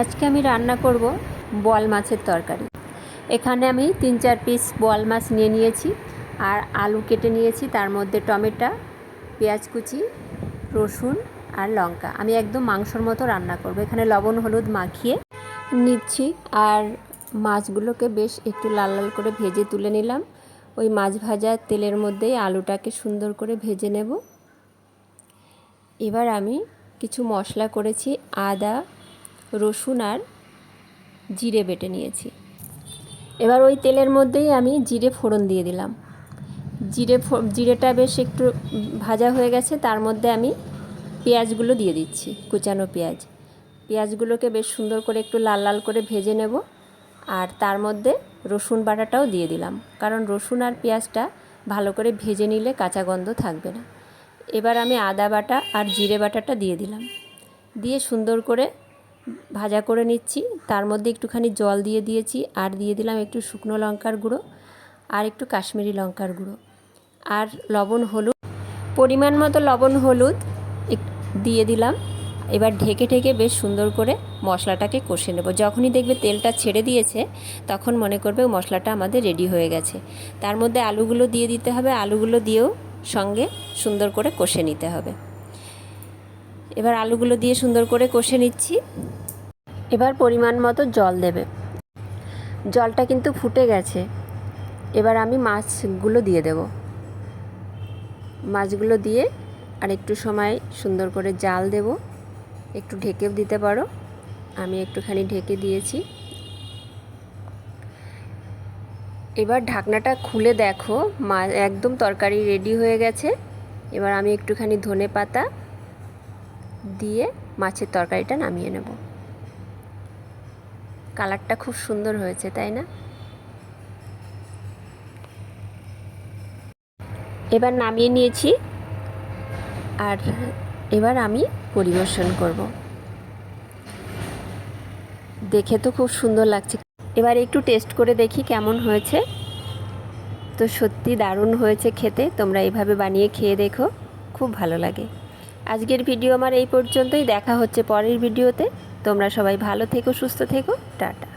আজকে আমি রান্না করব বোয়াল মাছের তরকারি। এখানে আমি তিন চার পিস বোয়াল মাছ নিয়ে নিয়েছি আর আলু কেটে নিয়েছি, তার মধ্যে টমেটো, পেঁয়াজ কুচি, রসুন আর লঙ্কা। আমি একদম মাংসর মতো রান্না করব। এখানে লবণ, হলুদ মাখিয়ে নিচ্ছি আর মাছগুলোকে বেশ একটু লাল লাল করে ভেজে তুলে নিলাম। ওই মাছ ভাজা তেলের মধ্যেই আলুটাকে সুন্দর করে ভেজে নেব। এবার আমি কিছু মশলা করেছি, আদা রসুন আর জিরে বেটে নিয়েছি। এবার ওই তেলের মধ্যেই আমি জিরে ফোড়ন দিয়ে দিলাম। জিরে জিরেটা বেশ একটু ভাজা হয়ে গেছে, তার মধ্যে আমি পেঁয়াজগুলো দিয়ে দিচ্ছি, কুচানো পেঁয়াজ। পেঁয়াজগুলোকে বেশ সুন্দর করে একটু লাল লাল করে ভেজে নেব, আর তার মধ্যে রসুন বাটাটাও দিয়ে দিলাম, কারণ রসুন আর পেঁয়াজটা ভালো করে ভেজে নিলে কাঁচা গন্ধ থাকবে না। এবার আমি আদা বাটা আর জিরে বাটাটা দিয়ে দিলাম। দিয়ে সুন্দর করে ভাজা করে নিচ্ছি। তার মধ্যে একটুখানি জল দিয়ে দিয়েছি। আর দিয়ে দিলাম একটু শুকনো লঙ্কার গুঁড়ো আর একটু কাশ্মীরি লঙ্কার গুঁড়ো। আর লবণ হলুদ, পরিমাণ মতো লবণ হলুদ দিয়ে দিলাম। এবার ঢেকে ঢেকে বেশ সুন্দর করে মশলাটাকে কষে নেব। যখনই দেখবে তেলটা ছেড়ে দিয়েছে, তখন মনে করবে মশলাটা আমাদের রেডি হয়ে গেছে। তার মধ্যে আলুগুলো দিয়ে দিতে হবে। আলুগুলো দিয়েও সঙ্গে সুন্দর করে কষে নিতে হবে। এবার আলুগুলো দিয়ে সুন্দর করে কষে নিচ্ছি। এবার পরিমাণ মতো জল দেবে। জলটা কিন্তু ফুটে গেছে। এবার আমি মাছগুলো দিয়ে দেব। মাছগুলো দিয়ে আর একটু সময় সুন্দর করে জাল দেব। একটু ঢেকেও দিতে পারো। আমি একটুখানি ঢেকে দিয়েছি। এবার ঢাকনাটা খুলে দেখো। মা একদম তরকারি রেডি হয়ে গেছে। এবার আমি একটুখানি ধনে পাতা দিয়ে মাছের তরকারিটা নামিয়ে নেব। কালারটা খুব সুন্দর হয়েছে, তাই না? এবার নামিয়ে নিয়েছি আর এবার আমি পরিবেশন করব। দেখে তো খুব সুন্দর লাগছে। এবার একটু টেস্ট করে দেখি কেমন হয়েছে। তো সত্যি দারুণ হয়েছে খেতে, তোমরা এভাবে বানিয়ে খেয়ে দেখো, খুব ভালো লাগে। আজকের ভিডিও আমার এই পর্যন্তই। দেখা হচ্ছে পরের ভিডিওতে। তোমরা সবাই ভালো থেকো, সুস্থ থেকো। টাটা।